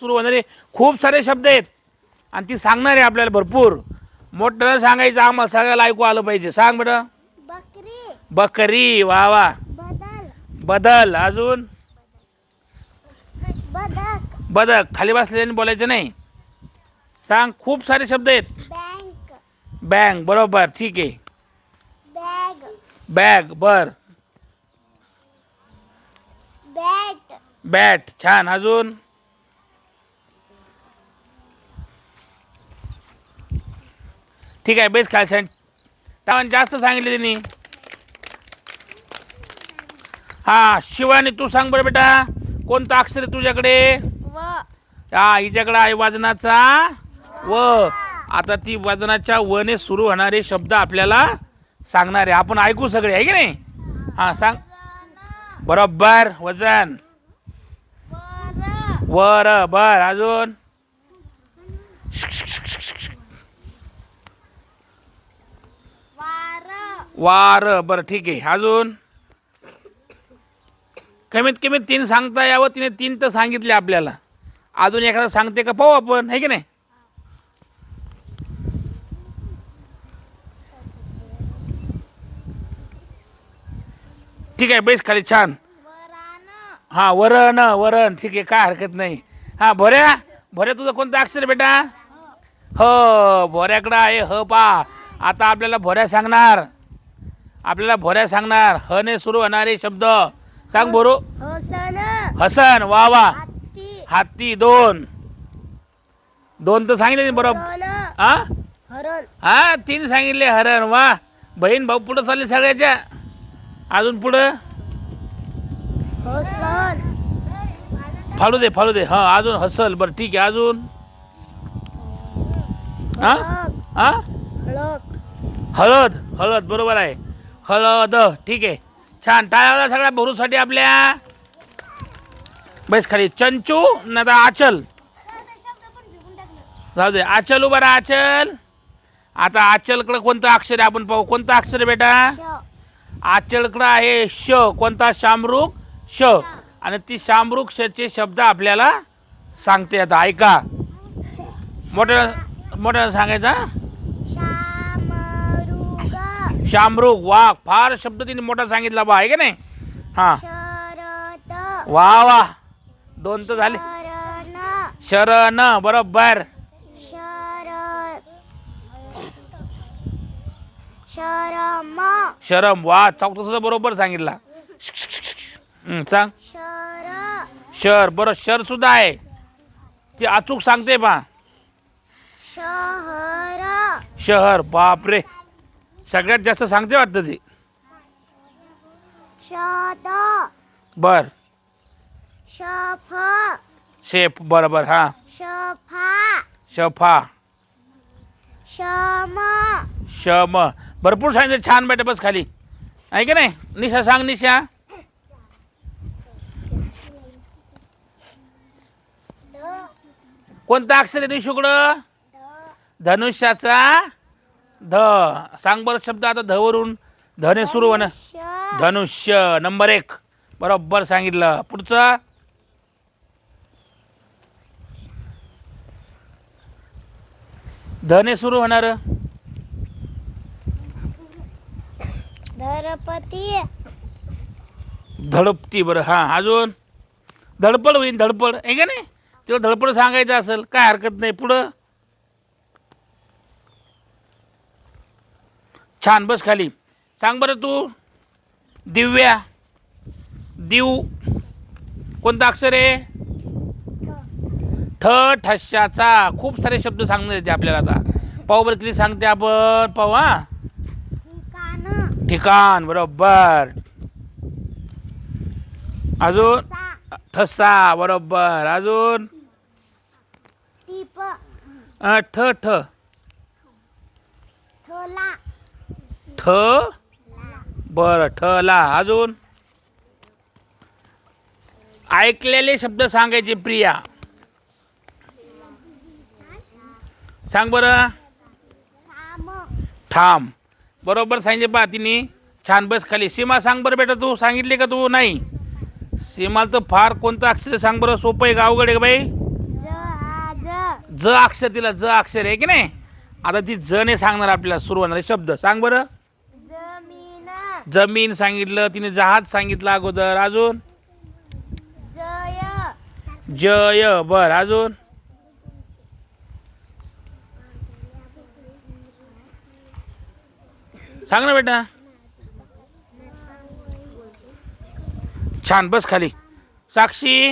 सुरू होणारे खूप सारे शब्द आहेत. आणि ती सांगणार आहे आपल्याला भरपूर. मोठं सांगायचं आम्हाला सगळ्याला ऐकू आलं पाहिजे. सांग बेटा बकरी. बकरी वा वा. बदल. बदल अजून? बदक. बदक. खाली बसल्याने बोलायचं नाही. सांग खूप सारे शब्द आहेत. बँक. बँक बरोबर ठीक आहे. बॅग. बॅग बर. बॅट. बॅट छान अजून? ठीक आहे बेस खाल टावन जास्त सांगितले त्यांनी हा शिवानी तू सांग बरं बेटा कोणतं अक्षर आहे तुझ्याकडे? व. हा हिच्याकडे आहे वजनाचा व. आता ती वजनाच्या वने सुरू होणारे शब्द आपल्याला सांगणार आहे. आपण ऐकू सगळे आहे की नाही? हा सांग. बरोबर वजन. वर बर अजून. वार. बरं ठीक आहे. अजून? कमीत कमी तीन सांगता यावं. तिने तीन तर सांगितले आपल्याला. अजून एखादं सांगते का? पाहू आपण. आहे की नाही? ठीक आहे बेस खाली छान. वरान. हा वरण वरण. ठीक आहे काय हरकत नाही. हा भोऱ्या? भोऱ्या तुझं कोणतं अक्षर बेटा? ह भोऱ्याकडं आहे ह पा. आता आपल्याला भोऱ्या सांगणार. आपल्याला भोऱ्या सांगणार ह ने सुरू होणारे शब्द. सांग बोरो. हसन. हसन वा वा. हत्ती. हत्ती दोन. दोन तर सांगितले बरोबर. हा हरण. हा तीन सांगितले हरण. वा. बहीण भाऊ पुढं चालले सगळ्याच्या. अजून पुढं? हसन. फाळू दे फाळू दे. हा अजून हसल. बरं ठीक आहे अजून? हा? हा? हळद. हळद हळद बरोबर आहे. हळद ठीक आहे. छान. टाळ्या सगळ्या भरूसाठी आपल्या. बस खाली. चंचू ना तर आचल. जाऊ दे. आचल उभा राहा आचल. आता आचलकडं कोणतं अक्षर आहे आपण पाहू. कोणतं अक्षर बेटा? आचलकडं आहे श. कोणता? शामरुख? श. आणि ती शामरुख शचे शब्द आपल्याला सांगते आता. ऐका. मोठ्या मोठ्यानं सांगायचा शामरुख वाघ फार शब्द तिने मोठा सांगितला बा आहे का नाही? हा. वा वा. दोन तर झाले. शरण. शरण बरोबर. शरम. शरम वा चौथा सुद्धा बरोबर सांगितला. हं, सांग. शर. शर बरं शर सुद्धा आहे. ती अचूक सांगते बा. शहर. शहर बापरे. सगळ्यात जास्त सांगते वाटतं ती. शद बर. शफ. शेप बरोबर हा. शफा. शफा. शम. शम. भरपूर सांगितलं छान बेटा बस खाली. आहे का नाही? निशा सांग निशा. कोणता अक्षर आहे निशुकडं? धनुष्याचा ध. सांग बरं शब्द आता ध वरून धने सुरू होणं. धनुष्य. नंबर एक. बरोबर सांगितलं. पुढचं. धने सुरू होणार. धरपती. धडपती बरं. हां अजून. धडपड होईन धडपड. आहे का नाही? तिला धडपड सांगायचं असेल. काय हरकत नाही. पुढं. छान बस खाली. सांग बरं तू. दिव्या. दिव कोणता अक्षर आहे? ठ. ठशाचा खूप सारे शब्द सांगण्यात येते आपल्याला आता. पाहू बरं किती सांगते आपण. पाहू हा? ठिकाण बरोबर. अजून? ठसा बरोबर. अजून? टीप अ, ठ ठ. ठ? बर ठला अजून? ऐकलेले शब्द सांगायचे प्रिया. सांग बरं. ठाम. बरोबर सांगितले पा तिने. छान बस खाली. सीमा सांग बरं बेटा तू. सांगितले का तू? नाही. सीमाला तर फार कोणतं अक्षर सांग बरं. सोपं आहे का? अवघड आहे का बाई? ज अक्षर तिला ज अक्षर आहे की नाही? आता ती ज ने सांगणार आपल्याला सुरू होणारे शब्द. सांग बरं. जमीन सांगितलं तिने जहाज सांगितलं अगोदर. अजून? जय. जय. बर अजून? सांग ना बेटा. छान बस खाली. साक्षी?